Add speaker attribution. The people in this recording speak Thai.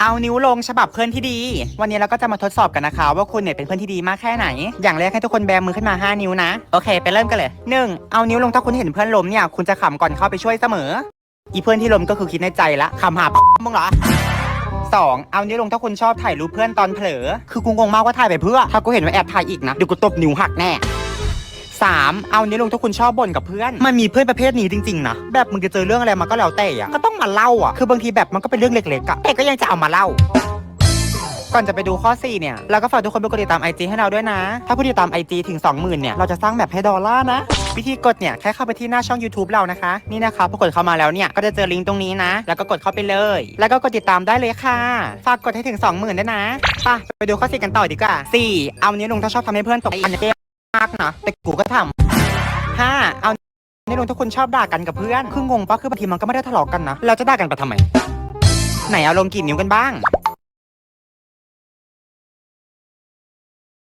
Speaker 1: เอานิ้วลงฉบับเพื่อนที่ดี วันนี้เราก็จะมาทดสอบกันนะคะ ว่าคุณเนี่ยเป็นเพื่อนที่ดีมากแค่ไหน อย่างแรกให้ทุกคนแบมือขึ้นมา 5 นิ้วนะ โอเค ไปเริ่มกันเลย 1. เอานิ้วลงถ้าคุณเห็นเพื่อนล้มเนี่ยคุณจะขำก่อนเข้าไปช่วยเสมอ อีเพื่อนที่ล้มก็คือคิดในใจละขำหาบมึงเหรอสองเอานิ้วลงถ้าคุณชอบถ่ายรูปเพื่อนตอนเผลอ คือกูงงมากว่าถ่ายไปเพื่อ ถ้ากูเห็นว่าแอบถ่ายอีกนะเดี๋ยวกูตบนิ้วหักแน่ สามเอานิ้ลงถ้าคุณชอบบ่นกับเพื่อน มันมีเพื่อนประเภทนี้จริงๆนะแบบมึงจะเจอเรื่องอะไรมาก็แล้วแต่อะก็ต้องมาเล่าอะคือบางทีแบบมันก็เป็นเรื่องเล็กๆอะแต่ก็ยังจะเอามาเล่าก่อนจะไปดูข้อ 4 เนี่ย เราก็ฝากทุกคนไปกดติดตาม IG ให้เราด้วยนะ ถ้าผู้ติดตาม IG ถึง 20,000 เนี่ย เราจะสร้างแบบให้ดอลลาร์นะ วิธีกดเนี่ย แค่เข้าไปที่หน้าช่อง YouTube เรานะคะ นี่นะคะพอกดเข้ามาแล้วเนี่ย ก็จะเจอลิงก์ตรงนี้นะ แล้วก็กดเข้าไปเลย แล้วก็กดติดตามได้เลยค่ะ ฝากกดให้ถึง 20,000 ด้วยนะ ไปไปดูข้อ 4 กันต่อดีกว่า 4. เอานิ้ลงถ้าชอบทำให้เพื่อนตกอันนี้ก็ยากนะแต่กูก็ทำห้าเอาในโรงถ้าคนชอบด่ากันกับเพื่อนคืองงปะคือบางทีมันก็ไม่ได้ทะเลาะกันนะเราจะด่ากันไปทำไม ไหนเอาลงกี่นิ้วกันบ้าง